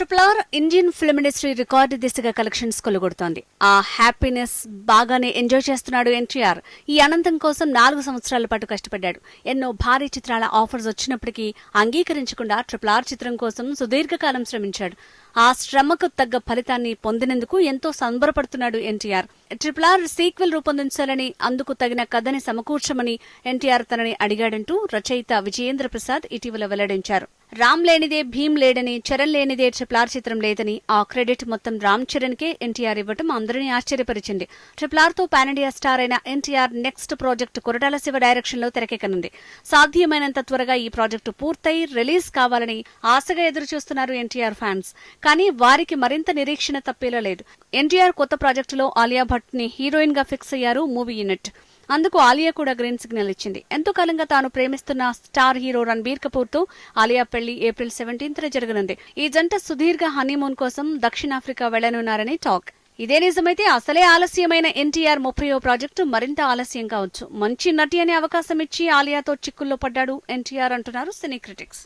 Triple R Indian film industry record దిశగా collections కొలుగొడుతోంది. ఆ హ్యాపీనెస్ బాగానే ఎంజాయ్ చేస్తున్నాడు ఎన్టీఆర్. ఈ అనంతం కోసం నాలుగు సంవత్సరాల పాటు కష్టపడ్డాడు. ఎన్నో భారీ చిత్రాల ఆఫర్స్ వచ్చినప్పటికీ అంగీకరించకుండా ట్రిపుల్ ఆర్ చిత్రం కోసం సుదీర్ఘకాలం శ్రమించాడు. ఆ శ్రమకు తగ్గ ఫలితాన్ని పొందినందుకు ఎంతో సంబరపడుతున్నాడు ఎన్టీఆర్. ట్రిపుల్ ఆర్ సీక్వెల్ రూపొందించాలని అందుకు తగిన కథని సమకూర్చమని ఎన్టీఆర్ తనని అడిగాడంటూ రచయిత విజయేంద్ర ప్రసాద్ ఇటీవల వెల్లడించారు. రామ్ లేనిదే భీమ్ లేడని చరణ్ లేనిదే ట్రిప్లార్ చిత్రం లేదని ఆ క్రెడిట్ మొత్తం రామ్ చరణ్ కే ఎన్టీఆర్ ఇవ్వటం అందరినీ ఆశ్చర్యపరిచింది. ట్రిప్లార్తో పాన్ ఇండియా స్టార్ అయిన ఎన్టీఆర్ నెక్స్ట్ ప్రాజెక్టు కొరటాల శివ డైరెక్షన్లో తెరకెక్కనుంది. సాధ్యమైనంత త్వరగా ఈ ప్రాజెక్టు పూర్తయి రిలీజ్ కావాలని ఆశగా ఎదురు చూస్తున్నారు ఎన్టీఆర్ ఫ్యాన్స్. కానీ వారికి మరింత నిరీక్షణ తప్పేలా లేదు. ఎన్టీఆర్ కొత్త ప్రాజెక్టులో ఆలియా భట్ని హీరోయిన్గా ఫిక్స్ అయ్యారు మూవీ యూనిట్. అందుకు ఆలియా కూడా గ్రీన్ సిగ్నల్ ఇచ్చింది. ఎంతో కాలంగా తాను ప్రేమిస్తున్న స్టార్ హీరో రణబీర్ కపూర్తో ఆలియా పెళ్ళి ఏప్రిల్ సెవెంటీన్త్ జరగనుంది. ఈ జంట సుదీర్ఘ హనీమూన్ కోసం దక్షిణాఫ్రికా వెళ్ళనున్నారని టాక్. ఇదే నిజమైతే అసలే ఆలస్యమైన ఎన్టీఆర్ ముప్పయో ప్రాజెక్టు మరింత ఆలస్యం కావచ్చు మంచి నటి అనే అవకాశం ఇచ్చి ఆలియాతో చిక్కుల్లో పడ్డాడు ఎన్టీఆర్ అంటున్నారు సినీ క్రిటిక్స్.